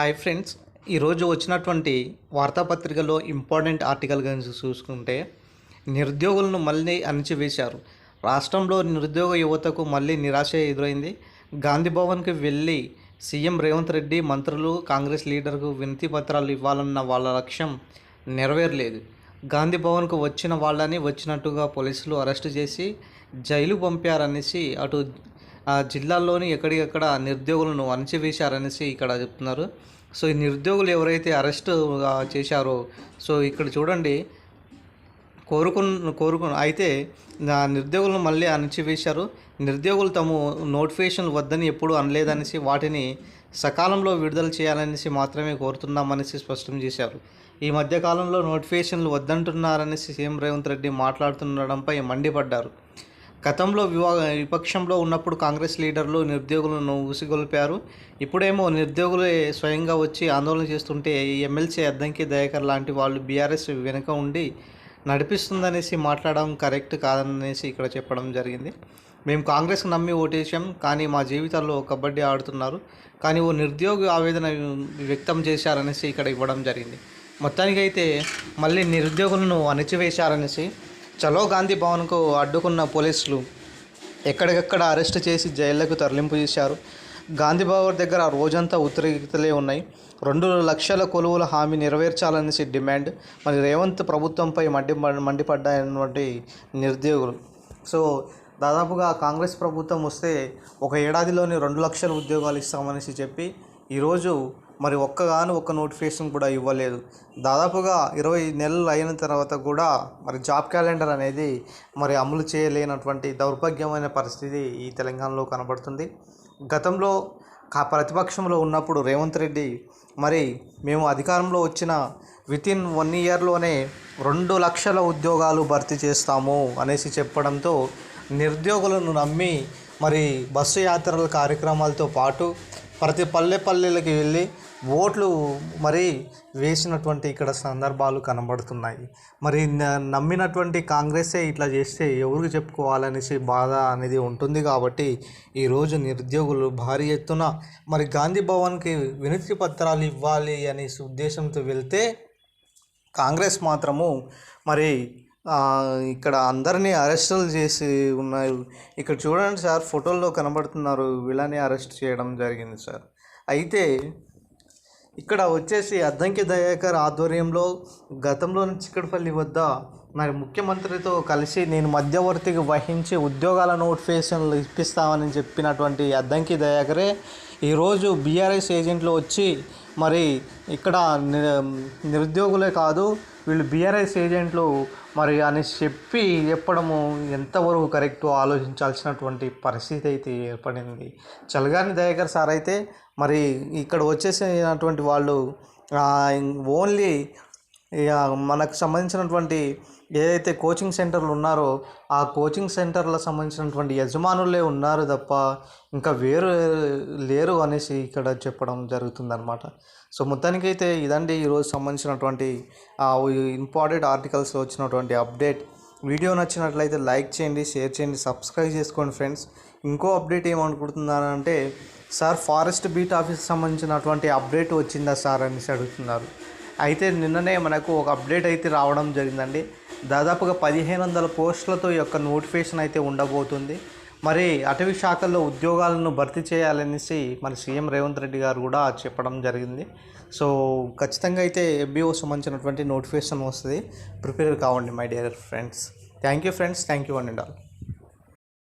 Hi friends ఈరోజు వచ్చినటువంటి వార్తాపత్రికలో important article గురించి చూసుకుంటే నిరుద్యోగులను మళ్ళీ అణిచివేశారు. రాష్ట్రంలో నిరుద్యోగ యువతకు మళ్ళీ నిరాశ ఎదురైంది. గాంధీ భవన్కి వెళ్ళి సీఎం రేవంత్ రెడ్డి మంత్రులు కాంగ్రెస్ లీడర్కు వినతి పత్రాలు ఇవ్వాలన్న వాళ్ళ లక్ష్యం నెరవేరలేదు. గాంధీ భవన్కు వచ్చిన వాళ్ళని వచ్చినట్టుగా పోలీసులు అరెస్ట్ చేసి జైలు పంపారనేసి అటు ఆ జిల్లాల్లోని ఎక్కడికక్కడ నిరుద్యోగులను అణచివేశారనేసి ఇక్కడ చెప్తున్నారు. సో ఈ నిరుద్యోగులు ఎవరైతే అరెస్ట్ చేశారో సో ఇక్కడ చూడండి. కోరుకున్న కోరుకున్న అయితే నిరుద్యోగులను మళ్ళీ అణచివేశారు. నిరుద్యోగులు తమ నోటిఫికేషన్లు వద్దని ఎప్పుడూ అనలేదనేసి వాటిని సకాలంలో విడుదల చేయాలనేసి మాత్రమే కోరుతున్నామనేసి స్పష్టం చేశారు. ఈ మధ్యకాలంలో నోటిఫికేషన్లు వద్దంటున్నారనేసి సీఎం రేవంత్ రెడ్డి మాట్లాడుతుండడంపై మండిపడ్డారు. గతంలో వివా విపక్షంలో ఉన్నప్పుడు కాంగ్రెస్ లీడర్లు నిరుద్యోగులను ఉసిగొల్పారు ఇప్పుడేమో నిరుద్యోగులే స్వయంగా వచ్చి ఆందోళన చేస్తుంటే ఎమ్మెల్సీ అద్దంకి దయాకర్ లాంటి వాళ్ళు బీఆర్ఎస్ వెనుక ఉండి నడిపిస్తుందనేసి మాట్లాడడం కరెక్ట్ కాదనేసి ఇక్కడ చెప్పడం జరిగింది. మేము కాంగ్రెస్కి నమ్మి ఓటేసాం కానీ మా జీవితాల్లో కబడ్డీ ఆడుతున్నారు. కానీ ఓ నిరుద్యోగి ఆవేదన వ్యక్తం చేశారనేసి ఇక్కడ ఇవ్వడం జరిగింది. మొత్తానికైతే మళ్ళీ నిరుద్యోగులను అణచివేశారనేసి చలో గాంధీ భవన్కు అడ్డుకున్న పోలీసులు ఎక్కడికక్కడ అరెస్ట్ చేసి జైళ్ళకు తరలింపు చేశారు. గాంధీ భవన్ దగ్గర రోజంతా ఉత్తరిగితలే ఉన్నాయి. రెండు లక్షల కొలువుల హామీ నెరవేర్చాలనేసి డిమాండ్. మరి రేవంత్ ప్రభుత్వంపై మండి మండిపడ్డాయన్నటువంటి నిరుద్యోగులు. సో దాదాపుగా కాంగ్రెస్ ప్రభుత్వం వస్తే ఒక ఏడాదిలోని రెండు లక్షల ఉద్యోగాలు ఇస్తామనేసి చెప్పి ఈరోజు మరి ఒక్కగాను ఒక్క నోటిఫికేషన్ కూడా ఇవ్వలేదు. దాదాపుగా ఇరవై నెలలు అయిన తర్వాత కూడా మరి జాబ్ క్యాలెండర్ అనేది మరి అమలు చేయలేనటువంటి దౌర్భాగ్యమైన పరిస్థితి ఈ తెలంగాణలో కనబడుతుంది. గతంలో కా ప్రతిపక్షంలో ఉన్నప్పుడు రేవంత్ రెడ్డి మరి మేము అధికారంలో వచ్చిన వితిన్ వన్ ఇయర్లోనే రెండు లక్షల ఉద్యోగాలు భర్తీ చేస్తాము అనేసి చెప్పడంతో నిరుద్యోగులను నమ్మి మరి బస్సు యాత్రల కార్యక్రమాలతో పాటు ప్రతి పల్లె పల్లెలకి వెళ్ళి ఓట్లు మరి వేసినటువంటి ఇక్కడ సందర్భాలు కనబడుతున్నాయి. మరి నమ్మినటువంటి కాంగ్రెసే ఇట్లా చేస్తే ఎవరికి చెప్పుకోవాలనేసి బాధ అనేది ఉంటుంది కాబట్టి ఈరోజు నిరుద్యోగులు భారీ ఎత్తున మరి గాంధీ భవన్కి వినతి పత్రాలు ఇవ్వాలి అనేసి ఉద్దేశంతో వెళ్తే కాంగ్రెస్ మాత్రము మరి ఇక్కడ అందరినీ అరెస్టులు చేసి ఉన్నాయి. ఇక్కడ చూడండి సార్ ఫోటోల్లో కనబడుతున్నారు. వీళ్ళని అరెస్ట్ చేయడం జరిగింది సార్. అయితే ఇక్కడ వచ్చేసి అద్దంకి దయాకర్ ఆధ్వర్యంలో గతంలోని చిక్కడపల్లి వద్ద మరి ముఖ్యమంత్రితో కలిసి నేను మధ్యవర్తికి వహించి ఉద్యోగాల నోటిఫికేషన్లు ఇప్పిస్తామని చెప్పినటువంటి అద్దంకి దయాకరే ఈరోజు బీఆర్ఎస్ ఏజెంట్లు వచ్చి మరి ఇక్కడ ని- నిరుద్యోగులే కాదు వీళ్ళు బీఆర్ఎస్ ఏజెంట్లు మరి అని చెప్పి చెప్పడము ఎంతవరకు కరెక్ట్ ఆలోచించాల్సినటువంటి పరిస్థితి అయితే ఏర్పడింది. చలగాని దయాకర్ సార్ అయితే మరి ఇక్కడ వచ్చేసినటువంటి వాళ్ళు ఓన్లీ ఇక మనకు సంబంధించినటువంటి ఏదైతే కోచింగ్ సెంటర్లు ఉన్నారో ఆ కోచింగ్ సెంటర్లకు సంబంధించినటువంటి యజమానులే ఉన్నారు తప్ప ఇంకా వేరు లేరు అనేసి ఇక్కడ చెప్పడం జరుగుతుందన్నమాట. సో మొత్తానికైతే ఇదండి ఈరోజు సంబంధించినటువంటి ఇంపార్టెంట్ ఆర్టికల్స్ వచ్చినటువంటి అప్డేట్. వీడియో నచ్చినట్లయితే లైక్ చేయండి షేర్ చేయండి సబ్స్క్రైబ్ చేసుకోండి ఫ్రెండ్స్. ఇంకో అప్డేట్ ఏమనుకుంటున్నానంటే సార్ ఫారెస్ట్ బీట్ ఆఫీస్ సంబంధించినటువంటి అప్డేట్ వచ్చిందా సార్ అనేసి అడుగుతున్నారు. అయితే నిన్ననే మనకు ఒక అప్డేట్ అయితే రావడం జరిగిందండి. దాదాపుగా పదిహేను వందల పోస్టులతో ఈ యొక్క నోటిఫికేషన్ అయితే ఉండబోతుంది. మరి అటవీ శాఖల్లో ఉద్యోగాలను భర్తీ చేయాలనేసి మన సీఎం రేవంత్ రెడ్డి గారు కూడా చెప్పడం జరిగింది. సో ఖచ్చితంగా అయితే ఎఫ్బిఓ సంబంధించినటువంటి నోటిఫికేషన్ వస్తుంది. ప్రిపేర్ కావండి my dear friends. Thank you friends thank you అండి ఆల్